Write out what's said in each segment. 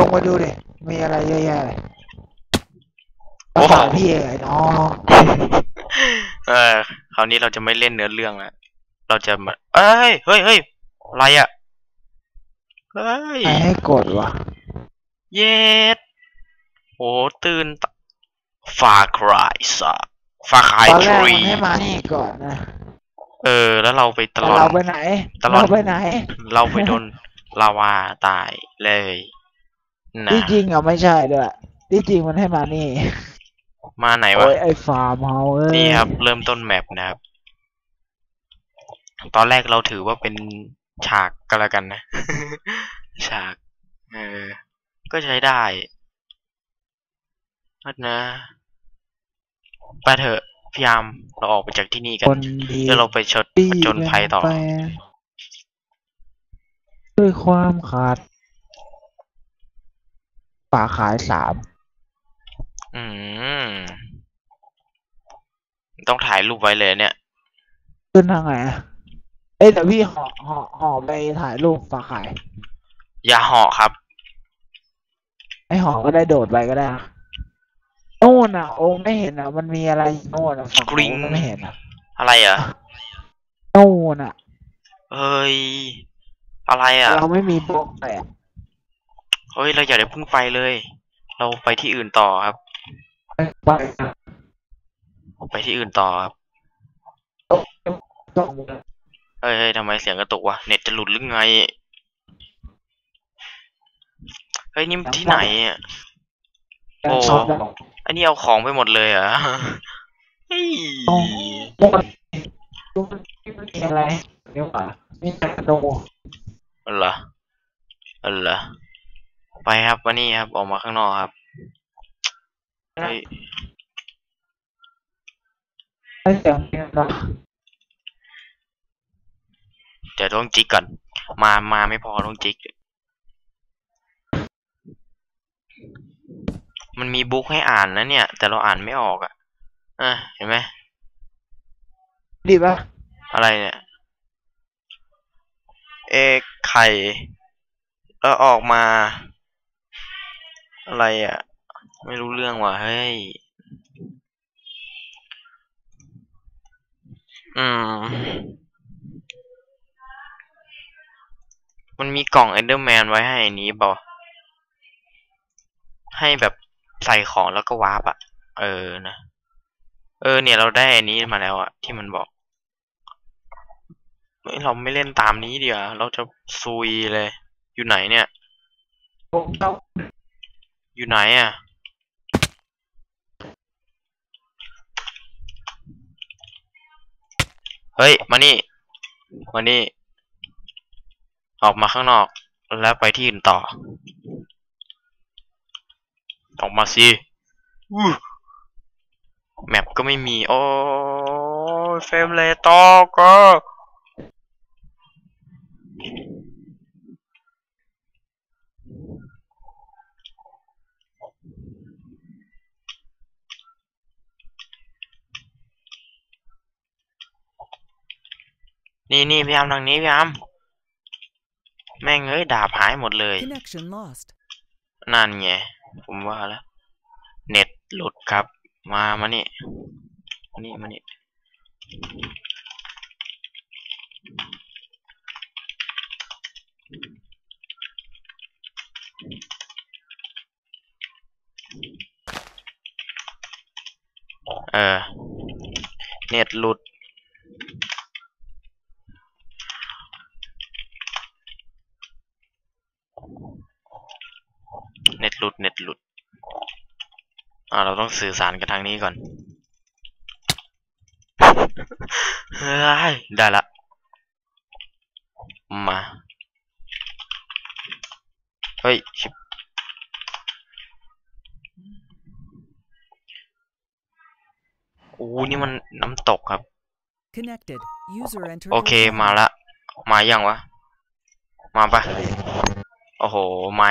อ๋อนะลงมาดูดิ มีอะไรเยอะแยะเลยโอ้มาโหฝากพี่เองไอ้น้องเออคราวนี้เราจะไม่เล่นเนื้อเรื่องแล้วเราจะมาเอ้ยเฮ้ยเฮ้ยอะไรอะเฮ้ยใครให้กดวะเย็ดโหตื่นตะฟาครายสะฟาคายตอนทแรกรีมันให้มานี่ก่อนนะเออ แล้วเราไปตแต่ลอด เราไปไหนตลอด เราไปไหน เราไปโดนลาวาตายเลย นะที่จริงอะไม่ใช่ด้วยที่จริงมันให้มานี่ มาไหนวะโอ้ยไอ้ฟาร์มเฮาส์เอ้ยนี่ครับ เริ่มต้นแมปนะครับ ตอนแรกเราถือว่าเป็นฉากก็แล้วกันนะ ฉาก เออ ก็ใช้ได้นะไปเถอะพยายามเราออกไปจากที่นี่กันคนดีเดี๋ยวเราไปชดดีผจญภัยต่อไปด้วยความขาด ฝาขายสามอืม ต้องถ่ายรูปไว้เลยเนี่ย ขึ้นทางไหนอะเอ้ยแต่พี่ห่อห่อห่อไปถ่ายรูปฝาขาย อย่าเหาะครับ ไอ้ห่อก็ได้โดดไปก็ได้นะโน่นอะ โองไม่เห็นอะ มันมีอะไรโน่นอะฝั่งกริ๊งโน้นไม่เห็นอะอะไรอะโน่นอะ เฮ้ย อะไรอะ เราไม่มีบล็อกแตก เฮ้ย เราอย่าได้พึ่งไปเลย เราไปที่อื่นต่อครับไปไปที่อื่นต่อครับต้องเฮ้ยเฮ้ยทำไมเสียงกระตุกวะ เน็ตจะหลุดหรือไง เฮ้ย นี่มันที่ไหนอะ โอ้ช็อตแล้วอันนี้เอาของไปหมดเลยเหรอะเฮ้ยหมดดูมันไม่มีอะไรเดี๋ยวก่อนมีแต่กระโดดเอาเหรอเอาเหรอ ไปครับวันนี้ครับ ออกมาข้างนอกครับเฮ้ยให้เสียงเพลงนะเดี๋ยวต้องจิกก่อน มามาไม่พอต้องจิก มันมีบุ๊กให้อ่านนะเนี่ย แต่เราอ่านไม่ออกอะ่ะอะเห็นไหมดีป่ะ อะไรเนี่ย เอกไข่แล้วออกมา อะไรอะ ไม่รู้เรื่องว่ะเฮ้ย อืม มันมีกล่องเอนเดอร์แมนไว้ให้อันนี้ป่าให้แบบใส่ของแล้วก็วาร์ปอะเออนะ เออ เนี่ยเราได้อันนี้มาแล้วอะที่มันบอกเราไม่เล่นตามนี้เดียวาเราจะซุยเลย อยู่ไหนเนี่ยผมต้ อยู่ไหนอะ เฮ้ย มานี่ มานี่ ออกมาข้างนอก แล้วไปที่อื่นต่อ ออกมาสิแมปก็ไม่มี โอ้ยเฟรมเลยตอก็ นี่นี่พยายามทางนี้พยายามแม่งเอ้ยดาบหายหมดเลย Connection lost. นั่นไงผมว่าแล้วเน็ตหลุดครับ มามานี่มานี่มานี่เออ เน็ตหลุด เน็ตหลุด เน็ตหลุด อ่า เราต้องสื่อสารกันทางนี้ก่อนเฮ้ยได้ละ มา เฮ้ยชิบโอ้นี่มันน้ำตกครับ Connected. User entered. โอเค your มา channel. ละ มายังวะ มาปะโอ้โห ไม่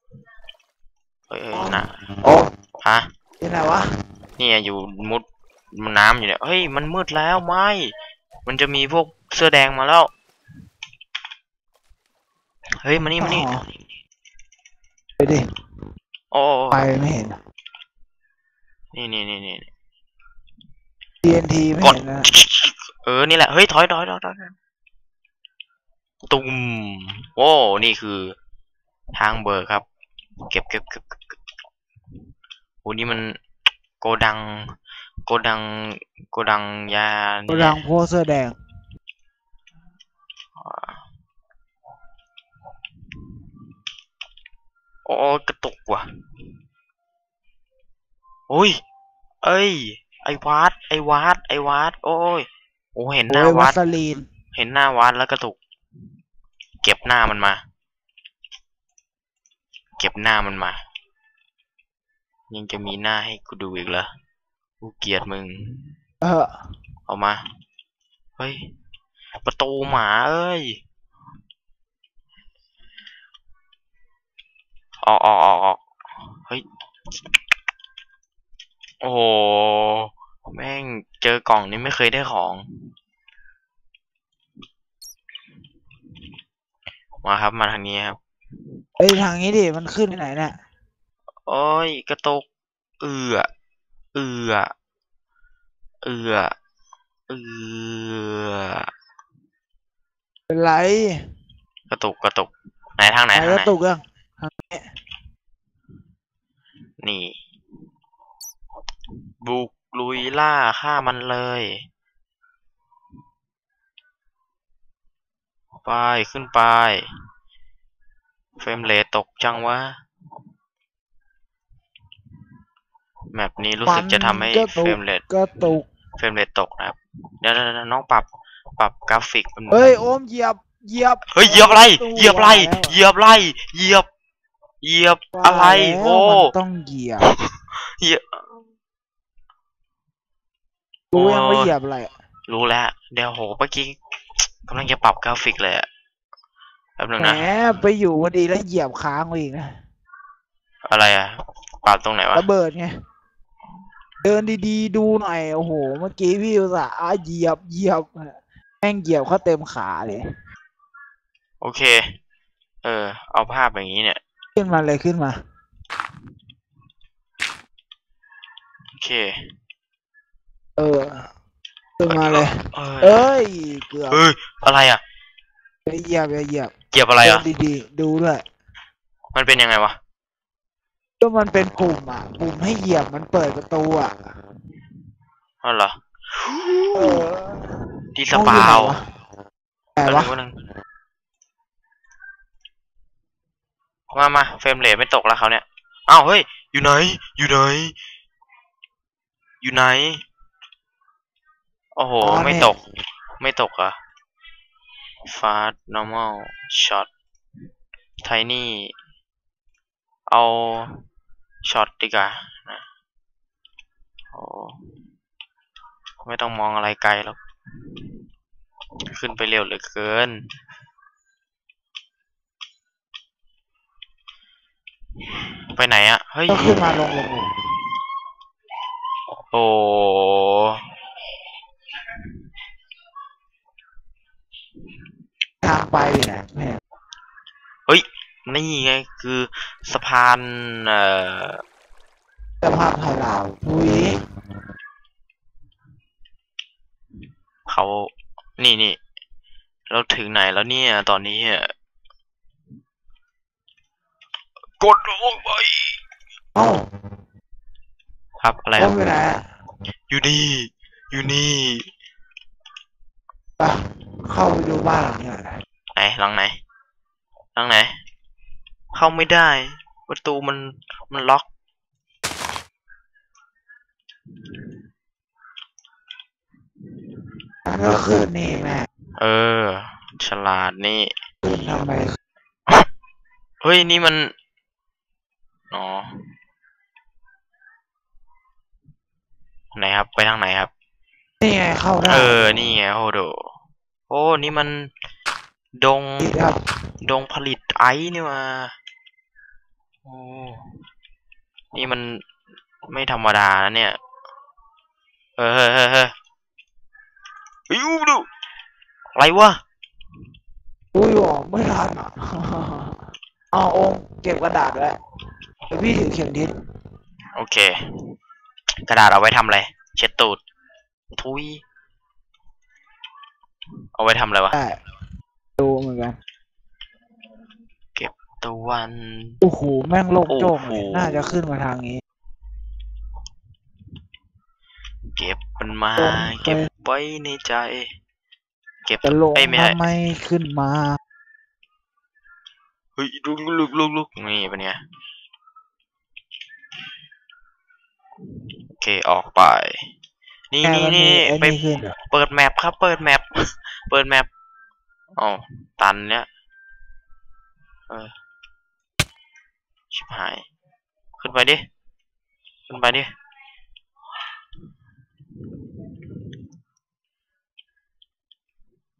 เฮ้ยเฮ้ยน่ะโอ้ฮะที่ไหนวะเนี่ยอยู่มุดมันน้ำอยู่เนี่ยเฮ้ยมันมืดแล้วไม่ มันจะมีพวกเสื้อแดงมาแล้ว เฮ้ยมานี่มานี่อ๋อไปดิโอ้ไปไม่เห็น นี่นี่นี่นี่ TNT ไม่กด เห็นนะเออนี่แหละเฮ้ยถอยถอยถอยถอยตุ้มโอ้นี่คือ ทางเบอร์ครับ เก็บเก็บเก็บเก็บเก็บโอ้นี่มันโกดัง โกดัง โกดังยาโกเนี่ยดังพวกเสื้อแดงโอ้กระตุกว่ะโอ้ย เอ้ย ไอวัด ไอวัด ไอวัด โอ้ย โอ้เห็นหโอ้น้ายวัวัดสลีนเห็นหน้าวัดแล้วกระตุก เก็บหน้ามันมา เก็บหน้ามันมา ยังจะมีหน้าให้กูดูอีกเหรอกูเกลียดมึง เออเอามา เฮ้ย ประตูหมาเอ้ย ออกออกออกออกเฮ้ย โอ้โห แม่งเจอกล่องนี้ไม่เคยได้ของ มาครับ มาทางนี้ครับ เอ้ยทางนี้ดิมันขึ้นไปไหนเนี่ยโอ้ยกระตก เอือเอือเอือเอือเป็นไรกระตุกกระตุกไหนทางไหนไปทางแล้วไหนตุกยังนี่ บุกลุยล่าฆ่ามันเลยไปขึ้นไป เฟรมเรทตกจังวะแมปนี้รู้สึกจะทำให้มันก็เฟตุรกมเรทก็ตุกเฟรมเรทตกนะครับเดี๋ยวเดี๋ยวเดี๋ยวน้องปรับปรับกราฟิกมันเฮ้ยโอมเหยียบเหยียบเฮ้ยเหยียบอะไรตัวเหยียบอะไรแล้วเหยียบอะไรเหยียบเหยียบอะไรว่าแล้วโอ้มันต้องเหยียบเหยียบรู้ยังโอ้ว่าเหยียบอะไรรู้แล้วเดี๋ยวโหเมื่อกี้กำลังจะปรับกราฟิกเลยอะ แป๊บนึงแหมนะ ไปอยู่พอดีแล้วเหยียบค้างไว้อีกนะอะไรอะปรับตรงไหนวะ ระเบิดไงเดินดีๆดูหน่อยโอ้โหเมื่อกี้พี่อุตส่าห์อะเหยียบเหยียบแม่งเหยียบเขาเต็มขาเลยโอเค เออ เอาภาพอย่างนี้เนี่ย ขึ้นมาเลยขึ้นมา โอเคเออขึ้นมาเลย เออเอ้ยเกือบเฮ้ย อะไรอะอย่าเหยียบอย่าเหยียบ เกี่ยวอะไรเดิอะนดีๆ ดูด้วย มันเป็นยังไงวะ ก็มันเป็นปุ่มอะ ปุ่มให้เหยียบมันเปิดประตูอะอ๋อเหรอเออที่สปาวไหนวะแป๊บนึงมามาเฟรมเรทไม่ตกแล้วเขาเนี่ย อ้าวเฮ้ย อยู่ไหน อยู่ไหน อยู่ไหน โอ้โห ไม่ตก ไม่ตกเหรอ่ะ fast normal shot tiny เอาช็อตดีกว่านะโอ้ไม่ต้องมองอะไรไกลแล้ว ขึ้นไปเร็วเหลือเกิน ไปไหนอะเฮ้ยก็ขึ้นมาลงลงลงโอ้ ทางไปดินะแม่นี่ไงคือสะพาน เอ่อสภาพไทยลาวอุ้ยเขานี่นี่ เราถึงไหนแล้วเนี่ย ตอนนี้อะกดลงไป เอ้าครับอะไรคโอรับมอยู่ไหนอะอยู่นี่ อยู่นี่ ไป เข้าไปดูบ้านหลังนี้หน่อยไหนหลังไหนหลังไหน เข้าไม่ได้ ประตูมันมันล็อก มันก็ขึ้นนี่แม่เออ ฉลาดนี่ขึ้นทำไมเฮ้ย นี่มัน อ๋อ ไหนครับ ไปทางไหนครับ นี่ไงเข้าได้ เออ นี่ไงโอ้โด โอ้ นี่มัน ดงดีครับดงผลิตไอซ์นี่มาโอ้ นี่มันไม่ธรรมดานะเนี่ย เออเฮ้ยเฮ้ยเฮ้ยเฮ้ยอู้ดูอะไรวะอุ้ยบอกไม่ทันอะเอาองค์เก็บกระดาษไว้เดี๋ยวพี่ถือเข็มทิศโอเค กระดาษเอาไว้ทำอะไร เช็ดตูด ทุย เอาไว้ทำอะไรวะ ได้ดูเหมือนกัน ตะวัน โอ้โห แม่งโลกโจ้งเลยโอ้โห น่าจะขึ้นมาทางนี้ เก็บมันมาตรงไปเก็บไว้ในใจ เก็บจะลงเอ้ยไม่ใช่ทำไมขึ้นมา เฮ้ยลุกลุกลุกลุกนี่เป็นไงโอเคออกไป นี่แค่นี่มันมีนี่ไอ้ไปนี่ขึ้นเหรอเปิดแมปครับ เปิดแมปเปิดแมปอ๋อตันเนี้ยเออชิบหาย ขึ้นไปดิ ขึ้นไปดิ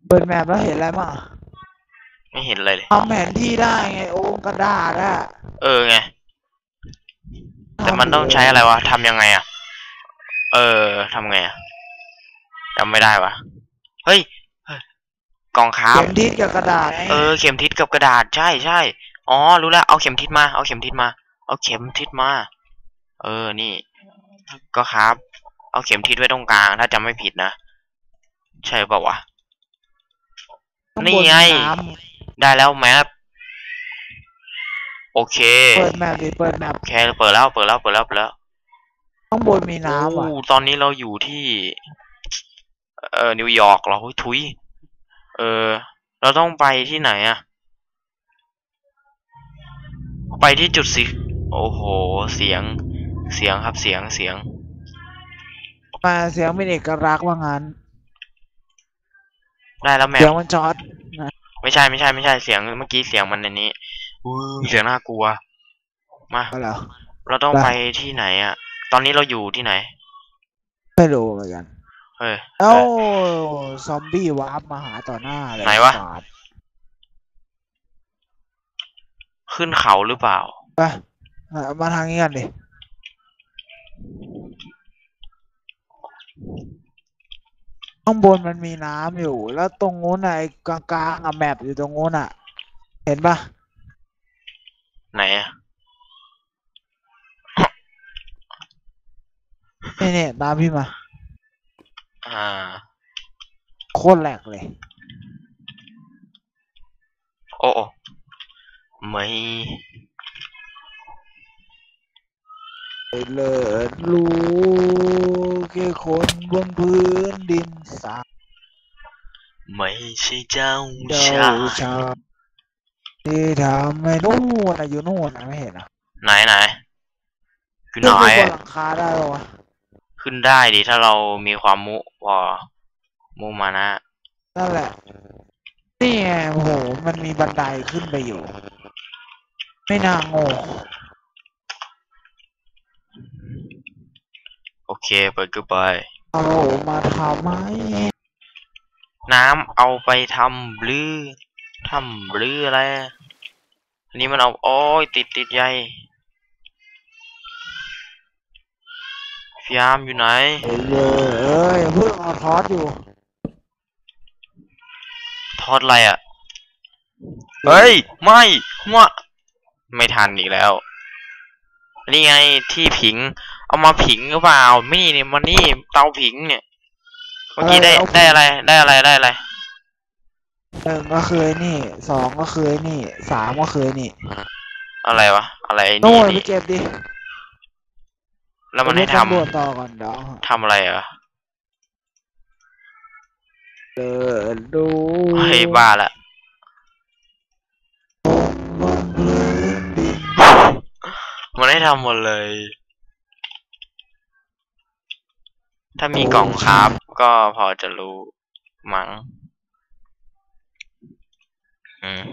เปิดแมปแล้วเห็นอะไรบ้างไม่เห็นอะไรเลยทำแผนที่ได้ไงองค์กระดาษอะเออไง แต่มันต้องใช้อะไรวะทำยังไงอะ เออทำไงอะจำไม่ได้วะเฮ้ยเฮ้ยกล่องคราเข็บมทิศกับกระดาษไงเออเข็มทิศกับกระดาษใช่ใช่อ๋อรู้แล้วเอาเข็มทิศมาเอาเข็มทิศมา เอาเข็มทิศมา เออนี่ ก็ครับ เอาเข็มทิศไว้ตรงกลาง ถ้าจำไม่ผิดนะใช่เปล่าวะ ข้าบนี่ไงมีน้ได้แล้วแมปโอเคำเปิดแมปดิเปิดแมปโอเคเปิดแล้วเปิดแล้วเปิดแล้วเปิดแล้ว ข้างบนมีน้ำอะ โอ้ตอนนี้เราอยู่ที่ เอ่อ นิวยอร์กเหรอเฮ้ยทุย เออ เราต้องไปที่ไหนอะไปที่จุดสิ โอ้โห เสียง เสียงครับ เสียง เสียง มาเสียงเป็นเอกลักษณ์ว่างั้นได้แล้วแมเสียงวมันช็อตไม่ใช่ไม่ใช่ไม่ใช่ เสียงเมื่อกี้เสียงมันในนี้อู้เสียงน่ากลัว มา เอาเหรอ เราต้องได้ไปที่ไหนอะ ตอนนี้เราอยู่ที่ไหน ไม่รู้เหมือนกัน เฮ้ย เอ้าเอ้ยซอมบี้วาร์ปมาหาต่อหน้าเลยไหนวะสาดขึ้นเขาหรือเปล่า ไปอะมาทางนี้กันดิ ข้างบนมันมีน้ำอยู่ แล้วตรงนู้นน่ะไอ้กลางๆอะแมปอยู่ตรงนู้นอะ เห็นปะไหนอะ นี่นี่ตามพี่มา อ่า โคตรแหลกเลย โอ้โอ้ไม่เลิศรู้แค่คนบนพื้นดินสาไม่ใช่เจ้าเจ้าชายชายที่ทำให้นู่นน่ะอยู่นู่นนะไม่เห็นอะไหนไหนคือไหน ขึ้นไปบนหลังคาได้ปะวะ ขึ้นได้ดิถ้าเรามีความมุพอมุมานะ นั่นแหละ นี่ไงโอ้โห มันมีบันไดขึ้นไปอยู่ ไม่น่าโง่โอเคเปิดก็ไปเอามาทำไมน้ำเอาไปทำบลือทำบลืออะไร อันนี้มันเอาโอ้ยติดติดใหญ่ ฟิยามอยู่ไหนเอ้ยเอ้ยเพิ่งเอาทอสอยู่ทอดอะไรอะเฮ้ย ไม่มะไม่ทันอีกแล้ว นี่ไงที่ผิง เอามาผิงหรือเปล่าไม่นี่มันนี่เตาผิงเนี่ยเมื่อกี้ได้ได้อะไรได้อะไรได้อะไรหนึ่งก็เคยนี่สองก็เคยนี่สามก็เคยนี่ อะไรวะ อะไรไอ้โน่นไปนี่เก็บดิ แล้วมันให้ไปทำตำรวจต่อก่อนเดี๋ยวทำอะไรเหรอเดินดูเฮ้ยบ้าละบนพื้นดินมันให้ทำหมดเลย ถ้ามีกล่องครับก็พอจะรู้มั้งอืม